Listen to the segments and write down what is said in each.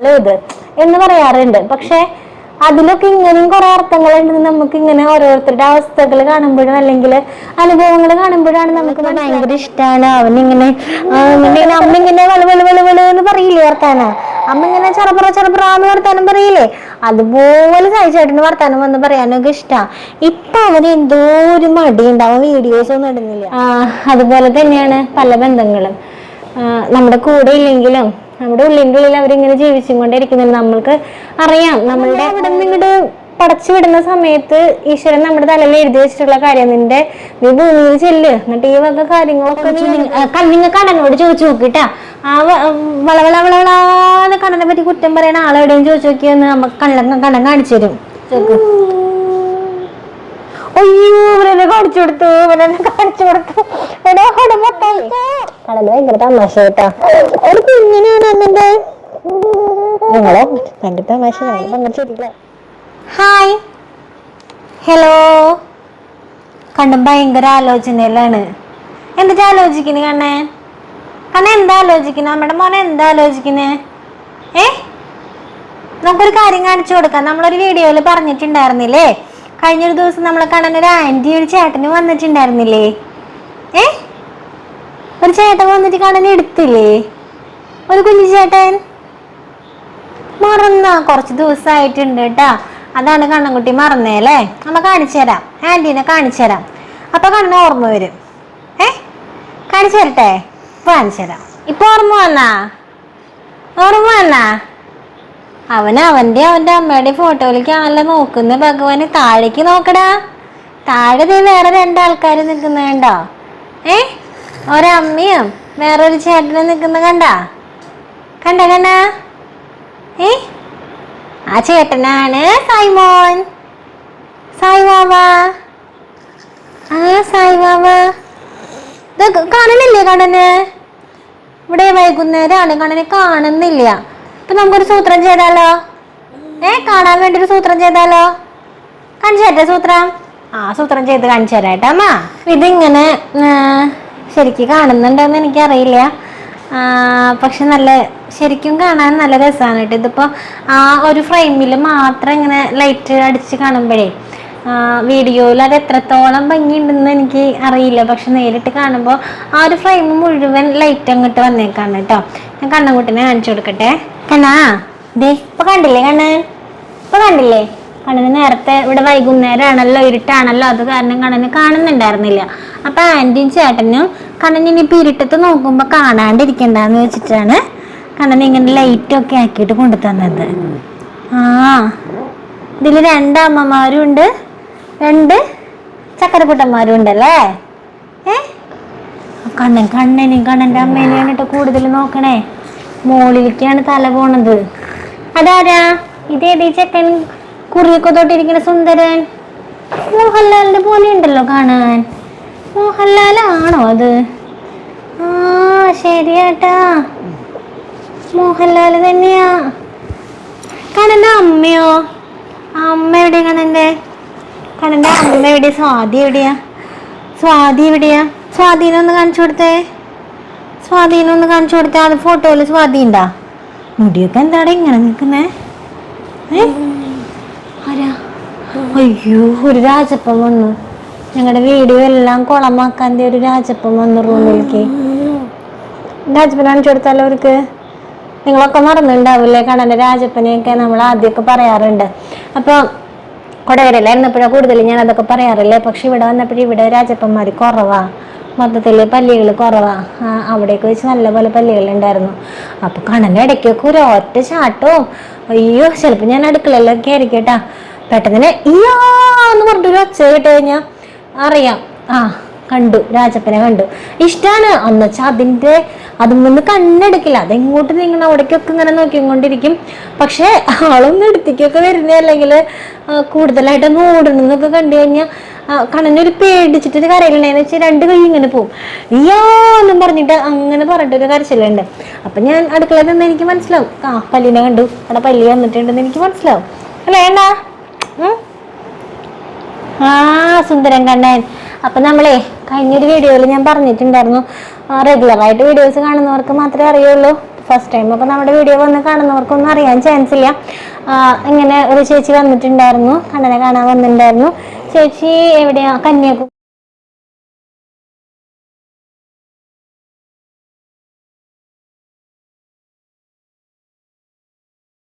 അല്ലോ ഇത് എന്ന് പറയാറുണ്ട്. പക്ഷെ അതിലൊക്കെ ഇങ്ങനെയും കുറെ അർത്ഥങ്ങളുണ്ട്. നമുക്ക് ഇങ്ങനെ ഓരോരുത്തരുടെ അവസ്ഥകൾ കാണുമ്പോഴും അല്ലെങ്കിൽ അനുഭവങ്ങൾ കാണുമ്പോഴാണ് നമുക്ക് ഭയങ്കര ഇഷ്ടമാണ് അവനിങ്ങനെ അമ്മ ഇങ്ങനെ വളു വളു വളു വളു എന്ന് പറയില്ലേ വർത്താന? അമ്മ ഇങ്ങനെ ചെറുപ്ര ചെറുപ്ര എന്ന് വർത്താനം പറയില്ലേ? അതുപോലെ സായിച്ചേട്ടന് വർത്താനം വന്ന് പറയാനൊക്കെ ഇഷ്ടാ. ഇപ്പൊ അവന് എന്തോ ഒരു മടി ഉണ്ടാവും വീഡിയോസ് ഒന്നും ഇടുന്നില്ല. ആ, അതുപോലെ തന്നെയാണ് പല ബന്ധങ്ങളും. നമ്മുടെ കൂടെ ഇല്ലെങ്കിലും നമ്മുടെ ഉള്ളിന്റെ ഉള്ളിൽ അവരിങ്ങനെ ജീവിച്ചും കൊണ്ടിരിക്കുന്നുണ്ട് നമ്മൾക്ക് അറിയാം. നമ്മളുടെ അവിടെ നിന്ന് ഇങ്ങോട്ട് പടച്ചു വിടുന്ന സമയത്ത് ഈശ്വരൻ നമ്മുടെ തലയിൽ എഴുതി വെച്ചിട്ടുള്ള കാര്യം നിന്റെ നീ ഭൂമിയിൽ ചെല്ല്. എന്നിട്ട് ഈ വക കാര്യങ്ങളൊക്കെ നിങ്ങൾ കണ്ണനോട് ചോദിച്ചു നോക്കിട്ടാ. ആ വളവള വളവളാന്ന് കണ്ണനെ പറ്റി കുറ്റം പറയുന്ന ആളെവിടെയും ചോദിച്ചു നോക്കിയെന്ന് നമുക്ക് കണ്ണൻ കണ്ണൻ കാണിച്ചു തരും. ചോക്ക് അയ്യോ ഇവനെന്നെ കാണിച്ചു കൊടുത്തു ഇവനെന്നെ കാണിച്ചു കൊടുത്തു. എടാ മൊത്തം. കടൽ ഭയങ്കര തമാശ കേട്ടോ ഒരു കുഞ്ഞിനാണ് അമ്മന്റെ നിങ്ങളോ? ഭയങ്കര തമാശ ഞങ്ങൾ പങ്കെടുത്തിട്ടില്ല ഹായ്. ഹലോ. കണ്ണും ഭയങ്കര ആലോചനയിലാണ്. എന്നിട്ട് ആലോചിക്കുന്നു കണ്ണേ? കണ്ണ എന്താ ആലോചിക്കുന്നത് നമ്മുടെ മോനെ എന്താ ആലോചിക്കുന്നേ? ഏ? നമുക്കൊരു കാര്യം കാണിച്ചു കൊടുക്കാം. നമ്മളൊരു വീഡിയോയിൽ പറഞ്ഞിട്ടുണ്ടായിരുന്നില്ലേ? കഴിഞ്ഞൊരു ദിവസം നമ്മളെ കാണാൻ ഒരു ആന്റി ഒരു ചേട്ടന് വന്നിട്ടുണ്ടായിരുന്നില്ലേ? ഏ? ഒരു ചേട്ടൻ വന്നിട്ട് കാണാൻ എടുത്തില്ലേ? ഒരു കുഞ്ഞു ചേട്ടൻ? മറന്ന കുറച്ച് ദിവസമായിട്ടുണ്ട് കേട്ടാ. അതാണ് കണ്ണൻകുട്ടി മറന്നേലേ നമ്മ കാണിച്ചു തരാം. ആന്റീനെ കാണിച്ചു തരാം. അപ്പൊ കണ്ണൻ ഓർമ്മ വരും. ഏ? കാണിച്ചു തരട്ടെ? കാണിച്ചു തരാം. ഇപ്പൊ ഓർമ്മ വന്നാ? ഓർമ്മ വന്നാ? അവൻ അവന്റെ അവന്റെ അമ്മയുടെ ഫോട്ടോയിലേക്കാണല്ലോ നോക്കുന്നത്. ഭഗവാന് താഴേക്ക് നോക്കടാ. താഴെ ദേ വേറെ രണ്ടാൾക്കാർ നിൽക്കുന്നത് കണ്ടോ? ഏ? ഒരമ്മയും വേറൊരു ചേട്ടനും നിൽക്കുന്ന കണ്ടാ? കണ്ട കണ്ട? ഏ? ആ ചേട്ടനാണ് സൈമോൻ. സായ് ബാബ ആ സായ് ബാബ ഇത് കാണണില്ലേ കണ്ണന്? ഇവിടെ വൈകുന്നേരമാണ് കണ്ണനെ കാണുന്നില്ല. ഇപ്പൊ നമുക്കൊരു സൂത്രം ചെയ്താലോ? ഏ കാണാൻ വേണ്ടി ഒരു സൂത്രം ചെയ്താലോ? കാണിച്ചു തരട്ടെ സൂത്രം? ആ സൂത്രം ചെയ്ത് കാണിച്ചു അമ്മ. ഇതിങ്ങനെ ശരിക്കും കാണുന്നുണ്ടോന്ന് എനിക്കറിയില്ല. പക്ഷെ നല്ല ശരിക്കും കാണാൻ നല്ല രസമാണ് കേട്ടോ. ഇതിപ്പോൾ ആ ഒരു ഫ്രെയിമിൽ മാത്രം ഇങ്ങനെ ലൈറ്റ് അടിച്ച് കാണുമ്പോഴേ വീഡിയോയിൽ അത് എത്രത്തോളം ഭംഗിയുണ്ടെന്ന് എനിക്ക് അറിയില്ല. പക്ഷെ നേരിട്ട് കാണുമ്പോൾ ആ ഒരു ഫ്രെയിം മുഴുവൻ ലൈറ്റ് അങ്ങോട്ട് വന്നേക്കാണ് കേട്ടോ. ഞാൻ കണ്ണൻകുട്ടിനെ കാണിച്ചു കൊടുക്കട്ടെ. കണ്ണാ? ദേ ഇപ്പൊ കണ്ടില്ലേ കണ്ണൻ? ഇപ്പൊ കണ്ടില്ലേ? കണ്ണന് നേരത്തെ ഇവിടെ വൈകുന്നേരമാണല്ലോ ഇരുട്ടാണല്ലോ അത് കാരണം കണ്ണന് കാണുന്നുണ്ടായിരുന്നില്ല. അപ്പൊ ആന്റിയും ചേട്ടനും കണ്ണൻ ഇനിയിപ്പോ ഇരുട്ടത്ത് നോക്കുമ്പോ കാണാണ്ടിരിക്കണ്ടെന്ന് വെച്ചിട്ടാണ് കണ്ണൻ ഇങ്ങനെ ലൈറ്റ് ഒക്കെ ആക്കിയിട്ട് കൊണ്ടു തന്നത് ആ ഇതിൽ രണ്ട് അമ്മമാരും ഉണ്ട്. രണ്ട് ചക്കരക്കുട്ടന്മാരും ഉണ്ടല്ലേ? ഏ? കണ്ണൻ കണ്ണനെയും കണ്ണന്റെ അമ്മേനെയാണ് കേട്ടോ കൂടുതൽ നോക്കണേ. മോളിലേക്കാണ് തല പോണത്. അതാരാ? ഇതേത് ചെക്കൻ? കുറിയൊക്കെ സുന്ദരൻ. മോഹൻലാലിന്റെ പോലെ ഉണ്ടല്ലോ കാണാൻ. മോഹൻലാലാണോ അത്? ആ ശരിയാട്ടാ. മോഹൻലാൽ തന്നെയാ. കണ്ണന്റെ അമ്മയോ? അമ്മ എവിടെയാ കണ്ണന്റെ കണ്ണന്റെ അമ്മ എവിടെയാ? സ്വാതി എവിടെയാ? സ്വാതി എവിടെയാ? സ്വാധീനം ഒന്ന് കാണിച്ചു കൊടുത്തേ. സ്വാധീനം ഒന്ന് കാണിച്ചു കൊടുത്താൽ അത് ഫോട്ടോയിൽ സ്വാധീനം ഉണ്ടാ മുടിയൊക്കെ എന്താടാ ഇങ്ങനെ നിൽക്കുന്നേ? ആരാ? അയ്യോ ഒരു രാജപ്പം വന്നു. ഞങ്ങളുടെ വീഡിയോ എല്ലാം കുളമാക്കാൻ ഒരു രാജപ്പം വന്നു റൂമിലേക്ക് രാജപ്പൻ കാണിച്ചു കൊടുത്താലോ അവർക്ക്? നിങ്ങളൊക്കെ മറന്നുണ്ടാവില്ലേ? കണ്ണന്റെ രാജപ്പനെയൊക്കെ നമ്മൾ ആദ്യമൊക്കെ പറയാറുണ്ട്. അപ്പോൾ കൊടകരയിലായിരുന്നപ്പോഴാണ് കൂടുതൽ ഞാൻ അതൊക്കെ പറയാറില്ലേ? പക്ഷെ ഇവിടെ വന്നപ്പോഴും ഇവിടെ രാജപ്പന്മാർ കുറവാ. മൊത്തത്തിൽ പല്ലികൾ കുറവാ. അവിടെയൊക്കെ വെച്ച് നല്ലപോലെ പല്ലികൾ ഉണ്ടായിരുന്നു അപ്പോൾ കണ്ണന്റെ ഇടയ്ക്കൊക്കെ ഒരു ഒറ്റ ചാട്ടവും അയ്യോ ചിലപ്പോൾ ഞാൻ അടുക്കളയിലൊക്കെ ആയിരിക്കും കേട്ടാ. പെട്ടെന്ന് ഇയാന്ന് എന്ന് പറഞ്ഞിട്ടൊരു ഒച്ച കേട്ട് കഴിഞ്ഞാൽ അറിയാം. ആ കണ്ടു. രാജപ്പനെ കണ്ടു. ഇഷ്ടാണ്. എന്നുവെച്ചാൽ അതിന്റെ അതിൽ നിന്ന് കണ്ണെടുക്കില്ല. അതെങ്ങോട്ട് നിങ്ങൾ അവിടേക്കൊക്കെ ഇങ്ങനെ നോക്കിക്കൊണ്ടിരിക്കും. പക്ഷേ ആളൊന്നും എടുത്തേക്കൊക്കെ വരുന്നേ അല്ലെങ്കിൽ കൂടുതലായിട്ട് ഓടണമെന്നൊക്കെ കണ്ടു കഴിഞ്ഞാൽ കണ്ണനൊരു പേടിച്ചിട്ട് കരയിലുണ്ടായെന്ന് വെച്ചാൽ രണ്ട് കൈ ഇങ്ങനെ പോകും ഇയാന്നും പറഞ്ഞിട്ട് അങ്ങനെ പറഞ്ഞിട്ടൊരു കരച്ചിലുണ്ട്. അപ്പം ഞാൻ അടുക്കളയിൽ നിന്ന് എനിക്ക് മനസ്സിലാവും. ആ പല്ലിനെ കണ്ടു. അവിടെ പല്ലി വന്നിട്ടുണ്ടെന്ന് എനിക്ക് മനസ്സിലാവും. അല്ലേ ഏണ്ടാ? ആ സുന്ദരൻ കണ്ണൻ. അപ്പൊ നമ്മളെ കഴിഞ്ഞൊരു വീഡിയോയിൽ ഞാൻ പറഞ്ഞിട്ടുണ്ടായിരുന്നു. റെഗുലർ ആയിട്ട് വീഡിയോസ് കാണുന്നവർക്ക് മാത്രമേ അറിയുള്ളൂ. ഫസ്റ്റ് ടൈം അപ്പോൾ നമ്മുടെ വീഡിയോ വന്ന് കാണുന്നവർക്കൊന്നും അറിയാൻ ചാൻസ് ഇല്ല. ഇങ്ങനെ ഒരു ചേച്ചി വന്നിട്ടുണ്ടായിരുന്നു. കണ്ണനെ കാണാൻ വന്നിട്ടുണ്ടായിരുന്നു. ചേച്ചി എവിടെയാ? കന്യാകുമാരി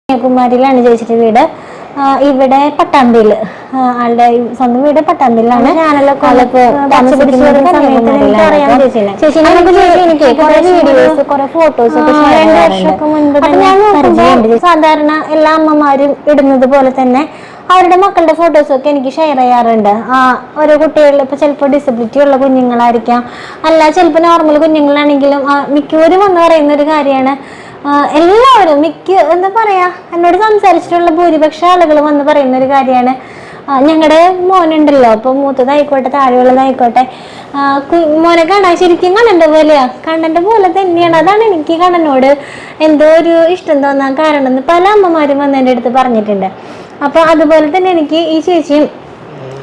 കന്യാകുമാരിയിലാണ് ചേച്ചിയുടെ വീട്. ഇവിടെ പട്ടാമ്പിയിൽ. ആളുടെ സ്വന്തം വീട് പട്ടാമ്പിയിലാണ്. സാധാരണ എല്ലാ അമ്മമാരും ഇടുന്നത് പോലെ തന്നെ അവരുടെ മക്കളുടെ ഫോട്ടോസ് ഒക്കെ എനിക്ക് ഷെയർ ചെയ്യാറുണ്ട്. ആ ഓരോ കുട്ടികളിൽ ഇപ്പൊ ചിലപ്പോൾ ഡിസബിലിറ്റി ഉള്ള കുഞ്ഞുങ്ങളായിരിക്കാം. അല്ല ചിലപ്പോൾ നോർമൽ കുഞ്ഞുങ്ങളാണെങ്കിലും മിക്കവരും എന്ന് പറയുന്ന ഒരു കാര്യമാണ്. എല്ലാവരും മിക്ക എന്താ പറയാ എന്നോട് സംസാരിച്ചിട്ടുള്ള ഭൂരിപക്ഷ ആളുകൾ വന്ന് പറയുന്ന ഒരു കാര്യമാണ് ഞങ്ങളുടെ മോനുണ്ടല്ലോ അപ്പൊ മൂത്തതായിക്കോട്ടെ താഴെയുള്ളതായിക്കോട്ടെ. മോനെ കാണാൻ ശരിക്കും കണ്ണന്റെ പോലെയാ. കണ്ണന്റെ പോലെ തന്നെയാണ്. അതാണ് എനിക്ക് കണ്ണനോട് എന്തോ ഒരു ഇഷ്ടം തോന്നാൻ കാരണം എന്ന് പല അമ്മമാരും വന്ന് എന്റെ അടുത്ത് പറഞ്ഞിട്ടുണ്ട്. അപ്പൊ അതുപോലെ തന്നെ എനിക്ക് ഈ ചേച്ചിയും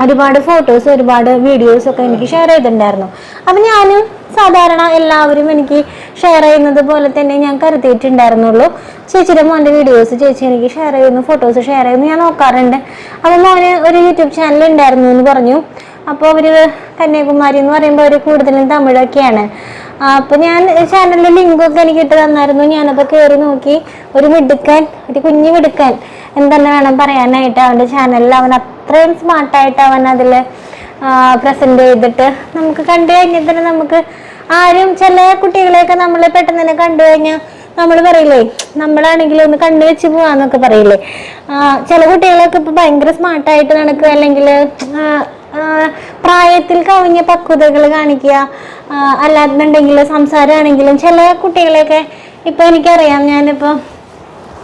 ഒരുപാട് ഫോട്ടോസ് ഒരുപാട് വീഡിയോസ് ഒക്കെ എനിക്ക് ഷെയർ ചെയ്തിട്ടുണ്ടായിരുന്നു. അപ്പൊ ഞാനും സാധാരണ എല്ലാവരും എനിക്ക് ഷെയർ ചെയ്യുന്നത് പോലെ തന്നെ ഞാൻ കരുതിയിട്ടുണ്ടായിരുന്നുള്ളൂ. ചേച്ചിയുടെ മോന്റെ വീഡിയോസ് ചേച്ചി എനിക്ക് ഷെയർ ചെയ്യുന്നു ഫോട്ടോസ് ഷെയർ ചെയ്യുന്നു ഞാൻ നോക്കാറുണ്ട്. അപ്പം മോന് ഒരു യൂട്യൂബ് ചാനൽ ഉണ്ടായിരുന്നു എന്ന് പറഞ്ഞു. അപ്പോൾ അവർ കന്യാകുമാരി എന്ന് പറയുമ്പോൾ അവർ കൂടുതലും തമിഴൊക്കെയാണ്. അപ്പോൾ ഞാൻ ചാനലിലെ ലിങ്കൊക്കെ എനിക്ക് ഇട്ട് തന്നായിരുന്നു. ഞാനപ്പോൾ കയറി നോക്കി. ഒരു മിടുക്കൻ ഒരു കുഞ്ഞു മിടുക്കൻ എന്തെന്നെ വേണം പറയാനായിട്ട് അവന്റെ ചാനലിൽ അവൻ അത്രയും സ്മാർട്ടായിട്ട് അവൻ അതിൽ പ്രസന്റ് ചെയ്തിട്ട് നമുക്ക് കണ്ടു കഴിഞ്ഞാൽ തന്നെ നമുക്ക് ആരും ചില കുട്ടികളെയൊക്കെ നമ്മൾ പെട്ടെന്ന് തന്നെ കണ്ടു കഴിഞ്ഞാൽ നമ്മൾ പറയില്ലേ നമ്മളാണെങ്കിൽ ഒന്ന് കണ്ണു വെച്ച് പോവാന്നൊക്കെ പറയില്ലേ. ചില കുട്ടികളൊക്കെ ഇപ്പൊ ഭയങ്കര സ്മാർട്ടായിട്ട് നടക്കുക അല്ലെങ്കിൽ പ്രായത്തിൽ കവിഞ്ഞ പക്വതകൾ കാണിക്കുക. അല്ലാന്നുണ്ടെങ്കിൽ സംസാരമാണെങ്കിലും ചില കുട്ടികളെയൊക്കെ ഇപ്പൊ എനിക്കറിയാം ഞാനിപ്പോ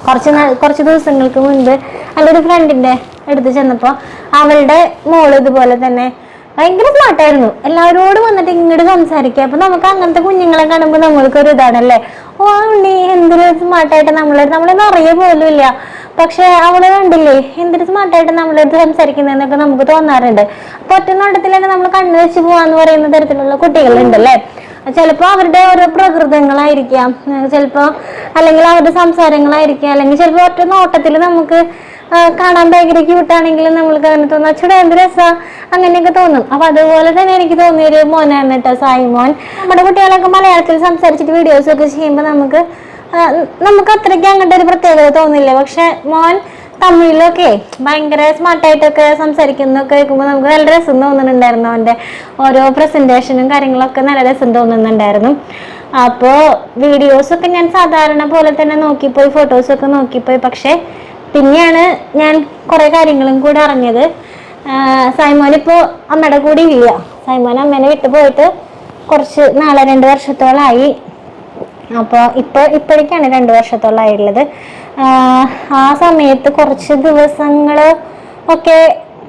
കുറച്ച് കുറച്ച് ദിവസങ്ങൾക്ക് മുൻപ് അല്ലൊരു ഫ്രണ്ടിന്റെ അടുത്ത് ചെന്നപ്പോൾ അവളുടെ മോൾ ഇതുപോലെ തന്നെ ഭയങ്കര സ്മാർട്ടായിരുന്നു എല്ലാവരോടും വന്നിട്ട് ഇങ്ങോട്ട് സംസാരിക്കുക. അപ്പൊ നമുക്ക് അങ്ങനത്തെ കുഞ്ഞുങ്ങളെ കാണുമ്പോൾ നമ്മൾക്ക് ഒരു ഇതാണല്ലേ? ഓ ഉണ്ണി എന്തൊരു സ്മാർട്ടായിട്ട് നമ്മളെ നമ്മളൊന്നും അറിയ പോലും ഇല്ല. പക്ഷെ അവൾ കണ്ടില്ലേ എന്തൊരു സ്മാർട്ടായിട്ട് നമ്മളടുത്ത് സംസാരിക്കുന്നതെന്നൊക്കെ നമുക്ക് തോന്നാറുണ്ട്. അപ്പൊ ഒറ്റ നോട്ടത്തിലൊക്കെ നമ്മൾ കണ്ണു വെച്ച് പോവാന്ന് പറയുന്ന തരത്തിലുള്ള കുട്ടികളുണ്ടല്ലേ? ചിലപ്പോൾ അവരുടെ ഓരോ പ്രകൃതങ്ങളായിരിക്കാം. ചിലപ്പോൾ അല്ലെങ്കിൽ അവരുടെ സംസാരങ്ങളായിരിക്കാം. അല്ലെങ്കിൽ ചിലപ്പോൾ ഒറ്റ നോട്ടത്തിൽ നമുക്ക് കാണാൻ ഭയങ്കര ക്യൂട്ടാണെങ്കിൽ നമ്മൾക്ക് അങ്ങനെ തോന്നും അച്ഛടെ എന്ത് അങ്ങനെയൊക്കെ തോന്നും. അപ്പൊ അതുപോലെ തന്നെ എനിക്ക് തോന്നിയ ഒരു മോനാണ് കേട്ടോ സായി മോൻ നമ്മുടെ കുട്ടികളൊക്കെ മലയാളത്തിൽ സംസാരിച്ചിട്ട് വീഡിയോസ് ഒക്കെ ചെയ്യുമ്പോൾ നമുക്ക് നമുക്ക് അത്രയ്ക്ക് അങ്ങോട്ട് ഒരു പ്രത്യേകത തോന്നില്ല. പക്ഷെ മോൻ തമിഴിലൊക്കെ ഭയങ്കര സ്മാർട്ടായിട്ടൊക്കെ സംസാരിക്കുന്നൊക്കെ കേൾക്കുമ്പോൾ നമുക്ക് നല്ല രസം തോന്നുന്നുണ്ടായിരുന്നു അവന്റെ ഓരോ പ്രസന്റേഷനും കാര്യങ്ങളൊക്കെ നല്ല രസം തോന്നുന്നുണ്ടായിരുന്നു. അപ്പോൾ വീഡിയോസൊക്കെ ഞാൻ സാധാരണ പോലെ തന്നെ നോക്കിപ്പോയി ഫോട്ടോസൊക്കെ നോക്കിപ്പോയി. പക്ഷേ പിന്നെയാണ് ഞാൻ കുറേ കാര്യങ്ങളും കൂടെ അറിഞ്ഞത്. സൈമോൻ ഇപ്പോൾ അമ്മയുടെ കൂടെ ഇല്ല. സൈമോൻ അമ്മേനെ വിട്ടു പോയിട്ട് കുറച്ച് നാളെ രണ്ട് വർഷത്തോളമായി അപ്പോൾ ഇപ്പോൾ ഇപ്പോഴേക്കാണ് രണ്ട് വർഷത്തോളമായിട്ടുള്ളത് ആ സമയത്ത് കുറച്ച് ദിവസങ്ങൾ ഒക്കെ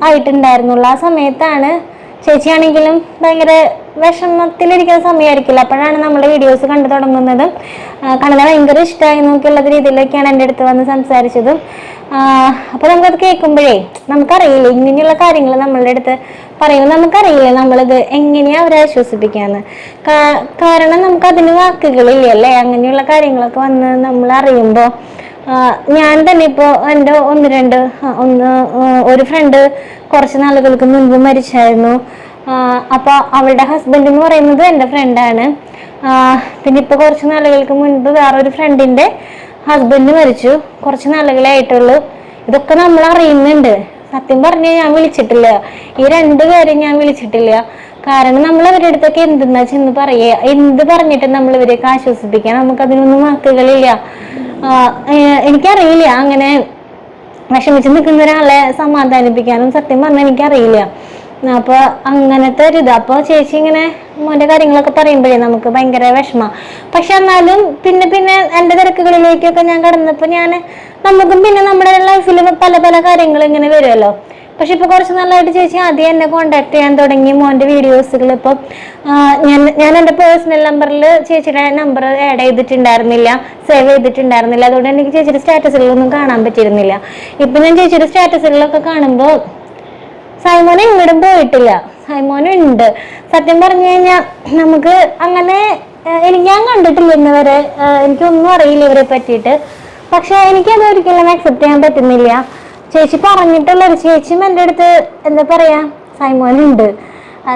ആയിട്ടുണ്ടായിരുന്നുള്ളൂ. ആ സമയത്താണ് ചേച്ചിയാണെങ്കിലും ഭയങ്കര വിഷമത്തിലിരിക്കുന്ന സമയമായിരിക്കില്ല. അപ്പോഴാണ് നമ്മുടെ വീഡിയോസ് കണ്ടു തുടങ്ങുന്നതും. കണ്ണനെ ഭയങ്കര ഇഷ്ടമായി നോക്കിയുള്ള രീതിയിലൊക്കെയാണ് എന്റെ അടുത്ത് വന്ന് സംസാരിച്ചതും. അപ്പോൾ നമുക്കത് കേൾക്കുമ്പോഴേ നമുക്കറിയില്ല ഇങ്ങനെയുള്ള കാര്യങ്ങൾ നമ്മളുടെ അടുത്ത് പറയുമ്പോൾ നമുക്കറിയില്ല നമ്മളിത് എങ്ങനെയാ അവരെ ആശ്വസിപ്പിക്കാന്ന്. കാരണം നമുക്ക് അതിന് വാക്കുകളില്ലല്ലേ അങ്ങനെയുള്ള കാര്യങ്ങളൊക്കെ വന്ന് നമ്മൾ അറിയുമ്പോൾ ഞാൻ തന്നെ ഇപ്പോൾ എന്റെ ഒന്ന് രണ്ട് ഒന്ന് ഒരു ഫ്രണ്ട് കുറച്ച് നാളുകൾക്ക് മുൻപ് മരിച്ചായിരുന്നു. അപ്പോൾ അവളുടെ ഹസ്ബൻഡ് എന്ന് പറയുന്നത് എന്റെ ഫ്രണ്ടാണ് പിന്നെ ഇപ്പോൾ കുറച്ച് നാളുകൾക്ക് മുൻപ് വേറൊരു ഫ്രണ്ടിന്റെ ഹസ്ബൻഡ് മരിച്ചു. കുറച്ച് നാളുകളെ ആയിട്ടുള്ളൂ. ഇതൊക്കെ നമ്മൾ അറിയുന്നുണ്ട്. സത്യം പറഞ്ഞാൽ ഞാൻ വിളിച്ചിട്ടില്ല. ഈ രണ്ടു പേരെയും ഞാൻ വിളിച്ചിട്ടില്ല. കാരണം നമ്മൾ അവരുടെ അടുത്തൊക്കെ എന്തെന്നാ ചെന്ന് പറയുക എന്ത് പറഞ്ഞിട്ട് നമ്മൾ ഇവരെയൊക്കെ ആശ്വസിപ്പിക്കാൻ നമുക്ക് അതിനൊന്നും വാക്കുകളില്ല എനിക്കറിയില്ല. അങ്ങനെ വിഷമിച്ച് നിൽക്കുന്ന ഒരാളെ സമാധാനിപ്പിക്കാനും സത്യം പറഞ്ഞാൽ എനിക്കറിയില്ല. അപ്പൊ അങ്ങനത്തെ ഒരു ഇത്. അപ്പൊ ചേച്ചി ഇങ്ങനെ മോന്റെ കാര്യങ്ങളൊക്കെ പറയുമ്പോഴേ നമുക്ക് ഭയങ്കര വിഷമ. പക്ഷെ എന്നാലും പിന്നെ പിന്നെ എന്റെ തിരക്കുകളിലേക്കൊക്കെ ഞാൻ കടന്നപ്പോൾ ഞാൻ നമുക്കും പിന്നെ നമ്മുടെ ലൈഫിൽ പല പല കാര്യങ്ങൾ ഇങ്ങനെ വരുമല്ലോ പക്ഷെ ഇപ്പൊ കുറച്ച് നാളായിട്ട് ചേച്ചി ആദ്യം എന്നെ കോണ്ടാക്ട് ചെയ്യാൻ തുടങ്ങി മോന്റെ വീഡിയോസുകൾ ഇപ്പൊ ഞാൻ ഞാൻ എന്റെ പേഴ്സണൽ നമ്പറിൽ ചേച്ചിയുടെ നമ്പർ ആഡ് ചെയ്തിട്ടുണ്ടായിരുന്നില്ല സേവ് ചെയ്തിട്ടുണ്ടായിരുന്നില്ല. അതുകൊണ്ട് എനിക്ക് ചേച്ചിയുടെ സ്റ്റാറ്റസുകളൊന്നും കാണാൻ പറ്റിയിരുന്നില്ല. ഇപ്പൊ ഞാൻ ചേച്ചിയുടെ സ്റ്റാറ്റസുകളിലൊക്കെ കാണുമ്പോൾ സൈമോൻ എങ്ങോട്ടും പോയിട്ടില്ല. സൈമോൻ ഉണ്ട്. സത്യം പറഞ്ഞു കഴിഞ്ഞാൽ നമുക്ക് അങ്ങനെ എനിക്ക് ഞാൻ കണ്ടിട്ടില്ല ഇന്നവരെ എനിക്കൊന്നും അറിയില്ല ഇവരെ പറ്റിയിട്ട്. പക്ഷെ എനിക്കത് ഒരിക്കലും അക്സെപ്റ്റ് ചെയ്യാൻ പറ്റുന്നില്ല. ചേച്ചി പറഞ്ഞിട്ടുള്ള ഒരു ചേച്ചിയും എന്റെ അടുത്ത് എന്താ പറയാ സൈമോൻ ഉണ്ട്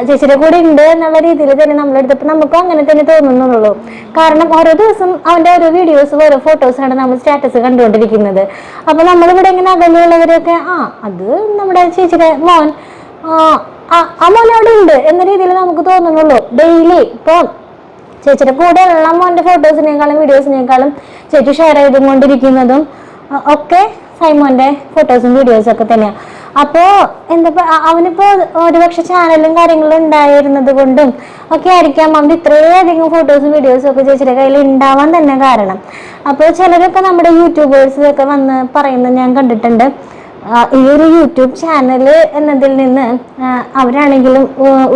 ചേച്ചിയുടെ കൂടെ ഉണ്ട് എന്നുള്ള രീതിയിൽ തന്നെ നമ്മളെടുത്തപ്പോൾ നമുക്കും അങ്ങനെ തന്നെ തോന്നുന്നുള്ളൂ. കാരണം ഓരോ ദിവസം അവന്റെ ഓരോ വീഡിയോസ് ഓരോ ഫോട്ടോസാണ് നമ്മൾ സ്റ്റാറ്റസ് കണ്ടുകൊണ്ടിരിക്കുന്നത്. അപ്പൊ നമ്മളിവിടെ ഇങ്ങനെ അകലെയുള്ളവരൊക്കെ ആ അത് നമ്മുടെ ചേച്ചിയുടെ മോൻ ആ, മോൻ അവിടെ ഉണ്ട് എന്ന രീതിയിൽ നമുക്ക് തോന്നുന്നുള്ളൂ. ഡെയിലി ഇപ്പൊ ചേച്ചിയുടെ കൂടെ ഉള്ള മോന്റെ ഫോട്ടോസിനേക്കാളും വീഡിയോസിനേക്കാളും ചേച്ചി ഷെയർ ചെയ്തുകൊണ്ടിരിക്കുന്നതും ഒക്കെ സൈമോന്റെ ഫോട്ടോസും വീഡിയോസും ഒക്കെ തന്നെയാണ് അപ്പോ എന്താ അവനിപ്പോ ഒരുപക്ഷെ ചാനലും കാര്യങ്ങളും ഉണ്ടായിരുന്നത് കൊണ്ടും ഒക്കെ ആയിരിക്കാം അവന്റെ ഇത്രയധികം ഫോട്ടോസും വീഡിയോസും ഒക്കെ ചേച്ചിയുടെ കയ്യിൽ ഉണ്ടാവാൻ തന്നെ കാരണം. അപ്പോൾ ചിലരൊക്കെ നമ്മുടെ യൂട്യൂബേഴ്സ് ഒക്കെ വന്ന് പറയുന്നത് ഞാൻ കണ്ടിട്ടുണ്ട്. ഈ ഒരു യൂട്യൂബ് ചാനൽ എന്നതിൽ നിന്ന് അവരാണെങ്കിലും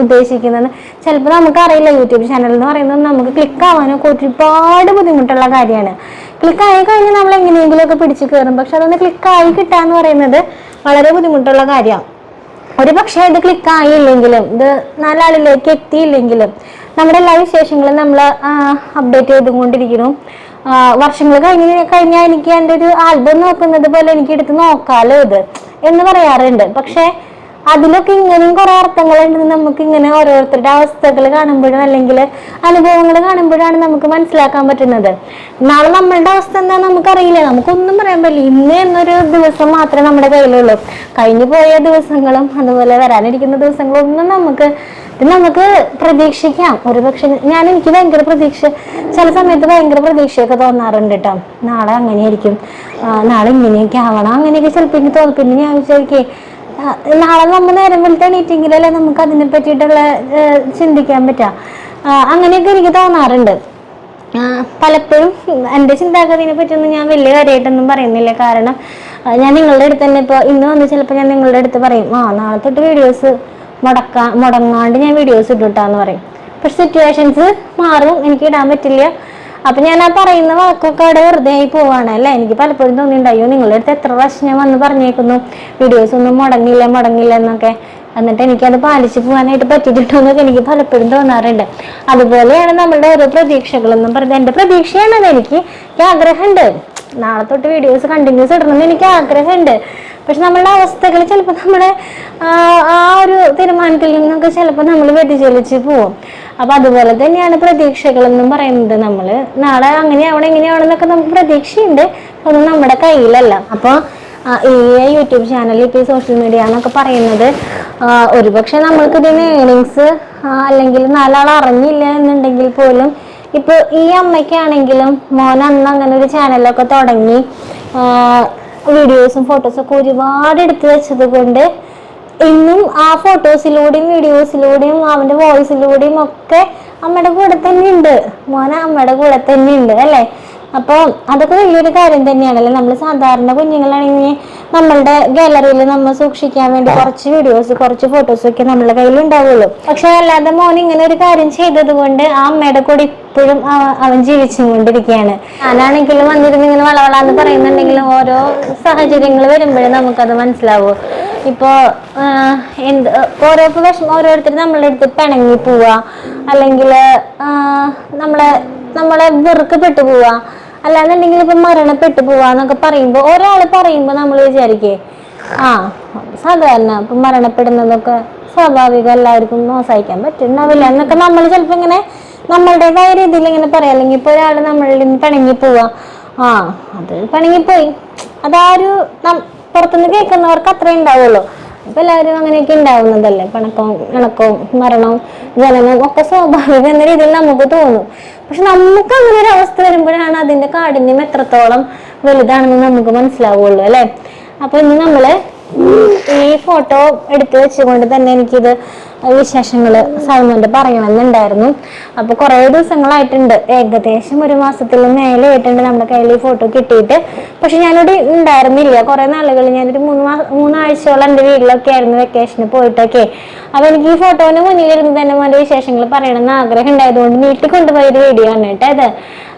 ഉദ്ദേശിക്കുന്നത്. ചിലപ്പോൾ നമുക്കറിയില്ല യൂട്യൂബ് ചാനൽ എന്ന് പറയുന്നത് നമുക്ക് ക്ലിക്ക് ആവാനൊക്കെ ഒരുപാട് ബുദ്ധിമുട്ടുള്ള കാര്യമാണ്. ക്ലിക്ക് ആയി കഴിഞ്ഞാൽ നമ്മൾ എങ്ങനെയെങ്കിലും ഒക്കെ പിടിച്ചു കയറും. പക്ഷെ അതൊന്ന് ക്ലിക്ക് ആയി കിട്ടുക എന്ന് പറയുന്നത് വളരെ ബുദ്ധിമുട്ടുള്ള കാര്യമാണ് ഒരു പക്ഷേ ഇത് ക്ലിക്ക് ആയില്ലെങ്കിലും ഇത് നാലാളിലേക്ക് എത്തിയില്ലെങ്കിലും നമ്മുടെ എല്ലാ വിശേഷങ്ങളും നമ്മൾ അപ്ഡേറ്റ് ചെയ്തുകൊണ്ടിരിക്കുന്നു. വർഷങ്ങൾ കഴിഞ്ഞ് കഴിഞ്ഞാൽ എനിക്ക് എന്റെ ഒരു ആൽബം നോക്കുന്നത് പോലെ എനിക്ക് എടുത്ത് നോക്കാലോ ഇത് എന്ന് പറയാറുണ്ട്. പക്ഷേ അതിലൊക്കെ ഇങ്ങനെയും കുറെ അർത്ഥങ്ങളുണ്ടെന്ന് നമുക്ക് ഇങ്ങനെ ഓരോരുത്തരുടെ അവസ്ഥകൾ കാണുമ്പോഴും അല്ലെങ്കിൽ അനുഭവങ്ങൾ കാണുമ്പോഴാണ് നമുക്ക് മനസ്സിലാക്കാൻ പറ്റുന്നത്. നാളെ നമ്മളുടെ അവസ്ഥ എന്താ നമുക്കറിയില്ല. നമുക്കൊന്നും പറയാൻ പറ്റില്ല. ഇന്ന് എന്നൊരു ദിവസം മാത്രമേ നമ്മുടെ കയ്യിലുള്ളൂ. കഴിഞ്ഞു പോയ ദിവസങ്ങളും അതുപോലെ വരാനിരിക്കുന്ന ദിവസങ്ങളും ഒന്നും നമുക്ക് നമുക്ക് പ്രതീക്ഷിക്കാം. ഒരു പക്ഷെ ഞാൻ എനിക്ക് ഭയങ്കര പ്രതീക്ഷ ചില സമയത്ത് ഭയങ്കര പ്രതീക്ഷയൊക്കെ തോന്നാറുണ്ട് കേട്ടോ. നാളെ അങ്ങനെയായിരിക്കും. നാളെ ഇങ്ങനെയൊക്കെ ആവണം. അങ്ങനെയൊക്കെ ചിലപ്പോൾ എനിക്ക് തോന്നും. പിന്നെ ഞാൻ വിചാരിക്കേ നാളെ നമ്മൾ നേരം വെളുത്ത് എണീറ്റെങ്കിലല്ലേ നമുക്ക് അതിനെ പറ്റിയിട്ടുള്ള ചിന്തിക്കാൻ പറ്റുക. അങ്ങനെയൊക്കെ എനിക്ക് തോന്നാറുണ്ട്. പലപ്പോഴും എന്റെ ചിന്താഗതിനെ പറ്റിയൊന്നും ഞാൻ വലിയ കാര്യമായിട്ടൊന്നും പറയുന്നില്ല. കാരണം ഞാൻ നിങ്ങളുടെ അടുത്ത് തന്നെ ഇപ്പോൾ ഇന്ന് വന്ന് ചിലപ്പോൾ ഞാൻ നിങ്ങളുടെ അടുത്ത് പറയും ആ നാളെ തൊട്ട് വീഡിയോസ് മുടക്കാൻ മുടങ്ങാണ്ട് ഞാൻ വീഡിയോസ് ഇട്ടിട്ടാന്ന് പറയും. പക്ഷെ സിറ്റുവേഷൻസ് മാറും. എനിക്ക് ഇടാൻ പറ്റില്ല. അപ്പൊ ഞാൻ ആ പറയുന്ന വാക്കൊക്കെ അവിടെ വെറുതെ ആയി പോവാണ് അല്ലെ? എനിക്ക് പലപ്പോഴും തോന്നിയിട്ടുണ്ടായോ നിങ്ങളുടെ അടുത്ത് എത്ര പ്രശ്നം ഞാൻ വന്ന് പറഞ്ഞേക്കുന്നു? വീഡിയോസ് ഒന്നും മുടങ്ങില്ല മുടങ്ങില്ല എന്നൊക്കെ. എന്നിട്ട് എനിക്കത് പാലിച്ചു പോകാനായിട്ട് പറ്റിയിട്ടുണ്ടോ എന്നൊക്കെ എനിക്ക് പലപ്പോഴും തോന്നാറുണ്ട്. അതുപോലെയാണ് നമ്മളുടെ ഓരോ പ്രതീക്ഷകളെന്നും പറയുന്നത്. എന്റെ പ്രതീക്ഷയാണ് അത് എനിക്ക് ആഗ്രഹമുണ്ട്. നാളെ തൊട്ട് വീഡിയോസ് കണ്ടിന്യൂസ് ഇടണമെന്ന് എനിക്ക് ആഗ്രഹമുണ്ട്. പക്ഷെ നമ്മളുടെ അവസ്ഥകൾ ചിലപ്പോൾ നമ്മുടെ ആ ഒരു തീരുമാനത്തിൽ നിന്നൊക്കെ ചിലപ്പോൾ നമ്മൾ വ്യതിചലിച്ച് പോവും. അപ്പൊ അതുപോലെ തന്നെയാണ് പ്രതീക്ഷകളെന്നും പറയുന്നത് നമ്മൾ. നാളെ അങ്ങനെയാവണം ഇങ്ങനെയാവണം എന്നൊക്കെ നമുക്ക് പ്രതീക്ഷയുണ്ട്. ഒന്നും നമ്മുടെ കയ്യിലല്ല. അപ്പോൾ ഈ യൂട്യൂബ് ചാനൽ ഇപ്പോൾ ഈ സോഷ്യൽ മീഡിയ എന്നൊക്കെ പറയുന്നത് ഒരുപക്ഷെ നമ്മൾക്ക് ഇതിന് ഏണിങ്സ് അല്ലെങ്കിൽ നാലാൾ അറിഞ്ഞില്ല എന്നുണ്ടെങ്കിൽ പോലും ഇപ്പൊ ഈ അമ്മയ്ക്കാണെങ്കിലും മോൻ അന്ന് അങ്ങനെ ഒരു ചാനലൊക്കെ തുടങ്ങി വീഡിയോസും ഫോട്ടോസും ഒക്കെ ഒരുപാട് എടുത്തു വെച്ചത് കൊണ്ട് ഇന്നും ആ ഫോട്ടോസിലൂടെയും വീഡിയോസിലൂടെയും അവന്റെ വോയിസിലൂടെയും ഒക്കെ അമ്മയുടെ കൂടെ തന്നെ ഉണ്ട്. മോന അമ്മയുടെ കൂടെ തന്നെ ഉണ്ട് അല്ലേ? അപ്പോൾ അതൊക്കെ വലിയൊരു കാര്യം തന്നെയാണല്ലേ? നമ്മൾ സാധാരണ കുഞ്ഞുങ്ങളാണെങ്കിൽ നമ്മളുടെ ഗാലറിയിൽ നമ്മൾ സൂക്ഷിക്കാൻ വേണ്ടി കുറച്ച് വീഡിയോസ് കുറച്ച് ഫോട്ടോസ് ഒക്കെ നമ്മളുടെ കയ്യിൽ ഉണ്ടാവുള്ളൂ. പക്ഷെ അല്ലാതെ മോൻ ഇങ്ങനെ ഒരു കാര്യം ചെയ്തത് കൊണ്ട് ആ അമ്മയുടെ കൂടെ ഇപ്പോഴും അവൻ ജീവിച്ചും കൊണ്ടിരിക്കുകയാണ് ഞാനാണെങ്കിലും വന്നിരുന്ന് ഇങ്ങനെ വളവളാന്ന് പറയുന്നുണ്ടെങ്കിലും ഓരോ സാഹചര്യങ്ങൾ വരുമ്പോഴേ നമുക്കത് മനസ്സിലാവൂ. ഇപ്പോ എന്ത് ഓരോ വിഷമം ഓരോരുത്തർ നമ്മളെ അടുത്ത് പിണങ്ങി പോവാ. അല്ലെങ്കിൽ നമ്മളെ നമ്മളെ വെറുക്കപ്പെട്ടു പോവാ. അല്ലാന്നുണ്ടെങ്കിൽ ഇപ്പൊ മരണപ്പെട്ടു പോവാന്നൊക്കെ പറയുമ്പോൾ ഒരാൾ പറയുമ്പോൾ നമ്മൾ വിചാരിക്കേ ആ സാധാരണ ഇപ്പൊ മരണപ്പെടുന്നതൊക്കെ സ്വാഭാവികം എല്ലാവർക്കും സഹിക്കാൻ പറ്റുന്നുണ്ടാവില്ല. എന്നൊക്കെ നമ്മൾ ചിലപ്പോ ഇങ്ങനെ നമ്മളുടേതായ രീതിയിൽ ഇങ്ങനെ പറയാം. അല്ലെങ്കിൽ ഇപ്പൊ ഒരാൾ നമ്മളിൽ നിന്ന് പിണങ്ങി പോവാ. ആ അത് പിണങ്ങിപ്പോയി. അതാരു നം- പുറത്തുനിന്ന് കേൾക്കുന്നവർക്ക് അത്രേ ഉണ്ടാവുള്ളൂ. അപ്പൊ എല്ലാവരും അങ്ങനെയൊക്കെ ഉണ്ടാവുന്നതല്ലേ? പിണക്കവും ഇണക്കവും മരണവും ജനനവും ഒക്കെ സ്വാഭാവികം എന്ന രീതിയിൽ നമുക്ക് തോന്നും. പക്ഷെ നമുക്ക് അങ്ങനെ ഒരു അവസ്ഥ വരുമ്പോഴാണ് അതിന്റെ കാഠിന്യം എത്രത്തോളം വലുതാണെന്ന് നമുക്ക് മനസ്സിലാവുള്ളൂ അല്ലെ? അപ്പൊ ഇന്ന് നമ്മൾ ഈ ഫോട്ടോ എടുത്തു വെച്ചുകൊണ്ട് തന്നെ എനിക്കിത് വിശേഷങ്ങൾ സൈമോന്റെ പറയണമെന്നുണ്ടായിരുന്നു. അപ്പൊ കുറെ ദിവസങ്ങളായിട്ടുണ്ട്. ഏകദേശം ഒരു മാസത്തിൽ മേലെ ആയിട്ടുണ്ട് നമ്മുടെ കയ്യിൽ ഈ ഫോട്ടോ കിട്ടിയിട്ട്. പക്ഷെ ഞാനിവിടെ ഉണ്ടായിരുന്നില്ല. കുറെ നാളുകൾ ഞാനൊരു മൂന്ന് മാസം മൂന്നാഴ്ചയോളം എന്റെ വീട്ടിലൊക്കെ ആയിരുന്നു വെക്കേഷന് പോയിട്ടൊക്കെ. അപ്പൊ എനിക്ക് ഈ ഫോട്ടോന് മുന്നിലിരുന്ന് തന്നെ മോന്റെ വിശേഷങ്ങൾ പറയണമെന്ന് ആഗ്രഹം ഉണ്ടായതുകൊണ്ട് നീട്ടി കൊണ്ടുപോയ ഒരു വീഡിയോ ആണ് കേട്ടോ ഇത്.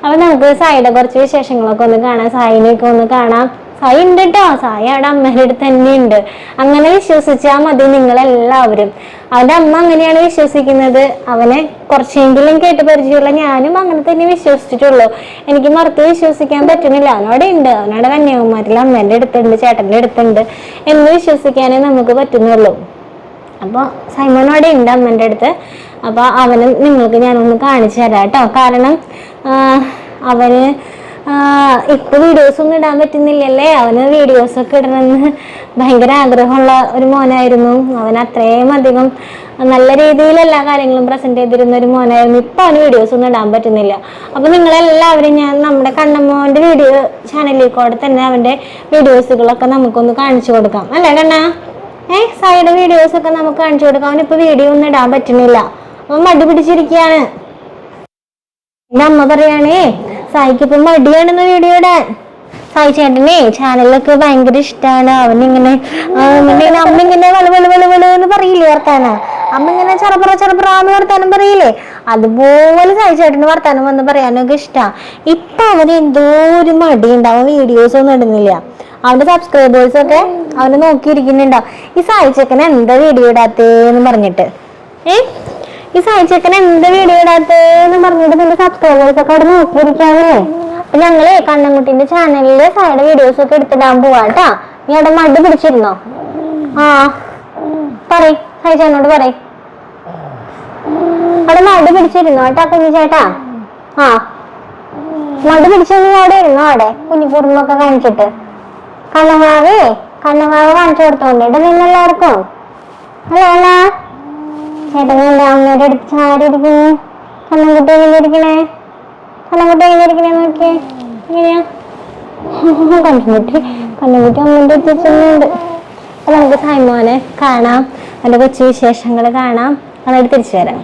അപ്പൊ നമുക്ക് സായിയുടെ കുറച്ച് വിശേഷങ്ങളൊക്കെ ഒന്ന് കാണാം. സായിനെയൊക്കെ ഒന്ന് കാണാം. സായി ഉണ്ട് കേട്ടോ സായി അവിടെ അമ്മേടെ അടുത്ത് തന്നെ ഉണ്ട് അങ്ങനെ വിശ്വസിച്ചാൽ മതി നിങ്ങളെല്ലാവരും. അവന്റെ അമ്മ അങ്ങനെയാണ് വിശ്വസിക്കുന്നത്. അവനെ കുറച്ചെങ്കിലും കേട്ട് പരിചയമുള്ള ഞാനും അങ്ങനെ തന്നെ വിശ്വസിച്ചിട്ടുള്ളൂ. എനിക്ക് മറുത്ത് വിശ്വസിക്കാൻ പറ്റുന്നില്ല. അവനവിടെ ഉണ്ട്. അവനവിടെ കന്യാകുമാരിൽ അമ്മേന്റെ അടുത്തുണ്ട് ചേട്ടന്റെ അടുത്തുണ്ട് എന്ന് വിശ്വസിക്കാനേ നമുക്ക് പറ്റുന്നുള്ളൂ. അപ്പോൾ സൈമോനോടെ ഉണ്ട് അമ്മേന്റെ അടുത്ത്. അപ്പോൾ അവനും നിങ്ങൾക്ക് ഞാനൊന്ന് കാണിച്ചു തരാം കേട്ടോ. കാരണം അവന് ഇപ്പൊ വീഡിയോസ് ഒന്നും ഇടാൻ പറ്റുന്നില്ലല്ലേ? അവന് വീഡിയോസ് ഒക്കെ ഇടണമെന്ന് ഭയങ്കര ആഗ്രഹമുള്ള ഒരു മോനായിരുന്നു. അവൻ അത്രയും അധികം നല്ല രീതിയിൽ എല്ലാ കാര്യങ്ങളും പ്രസന്റ് ചെയ്തിരുന്ന ഒരു മോനായിരുന്നു. ഇപ്പൊ അവന് വീഡിയോസ് ഒന്നും ഇടാൻ പറ്റുന്നില്ല. അപ്പൊ നിങ്ങളെല്ലാവരും ഞാൻ നമ്മുടെ കണ്ണമ്മോന്റെ വീഡിയോ ചാനലിൽ കൂടെ തന്നെ അവന്റെ വീഡിയോസുകളൊക്കെ നമുക്കൊന്ന് കാണിച്ചു കൊടുക്കാം. അല്ലേ കണ്ണാ? ഏ സായിയുടെ വീഡിയോസ് ഒക്കെ നമുക്ക് കാണിച്ചു കൊടുക്കാം. അവനിപ്പോ വീഡിയോ ഒന്നും ഇടാൻ പറ്റുന്നില്ല. അവൻ മടി പിടിച്ചിരിക്കുകയാണ്. എന്റെ അമ്മ പറയാണേ സായിക്ക് ഇപ്പൊ മടിയാണെന്ന് വീഡിയോ ഇടാൻ. സായി ചേട്ടനെ ചാനലൊക്കെ ഭയങ്കര ഇഷ്ടമാണ് അവനിങ്ങനെ ഇങ്ങനെ അമ്മ ഇങ്ങനെ വള വള വള വള എന്ന് പറയില്ലേ വർത്താനം? അമ്മ ഇങ്ങനെ ചെറുപ്പറ ചെറുപ്പറ എന്ന് വർത്താനം പറയില്ലേ? അതുപോലെ സായി ചേട്ടന് വർത്താനം വന്ന് പറയാനൊക്കെ ഇഷ്ടാ. ഇപ്പൊ അവന് എന്തോ ഒരു മടി ഉണ്ടാവും വീഡിയോസ് ഒന്നും ഇടുന്നില്ല. അവന്റെ സബ്സ്ക്രൈബേഴ്സ് ഒക്കെ അവനെ നോക്കിയിരിക്കുന്നുണ്ടാവും ഈ സായി ചേക്കൻ എന്താ വീഡിയോ ഇടാത്തേന്ന് പറഞ്ഞിട്ട്? ഏ? ഈ സായിച്ചക്കൻ എന്ത് വീഡിയോ ഇടാത്തെന്ന് പറഞ്ഞിട്ട് നിന്റെ സബ്സ്ക്രൈബേഴ്സ് ഒക്കെ അവിടെ നോക്കിയിരിക്കാവല്ലേ? അപ്പൊ ഞങ്ങൾ കണ്ണൻകുട്ടിന്റെ ചാനലിൽ സായുടെ വീഡിയോസ് ഒക്കെ എടുത്തിടാൻ പോവാട്ടാ. നീ അവിടെ മടി പിടിച്ചിരുന്നോ? ആ. പറയ്. സായിച്ചേനോട് പറയ്. അവിടെ മടി പിടിച്ചിരുന്നോ? കേട്ടാ കുഞ്ഞു ചേട്ടാ? ആ. മടി പിടിച്ചൊന്നും അവിടെ ഇരുന്നോ അവിടെ? കുഞ്ഞു കുറുമ്പൊക്കെ കാണിച്ചിട്ട്. കണ്ണമാവേ കണ്ണമാവ് കാണിച്ചു കൊടുത്തോണ്ട് നിന്നെല്ലാവർക്കും ഹലോ അല്ല ചേട്ടൻ എന്താ അമ്മയുടെ അടുത്ത് ചാടി ഇരിക്കുന്നു കണ്ണൻകുട്ടി എങ്ങനെ ഇരിക്കണേ കണ്ണൻകുട്ടി എങ്ങനെ ഇരിക്കണേ നോക്കിയേ നമുക്ക് സൈമോനെ കാണാം അതിന്റെ കൊച്ചു വിശേഷങ്ങൾ കാണാം എന്നിട്ട് തിരിച്ചു വരാം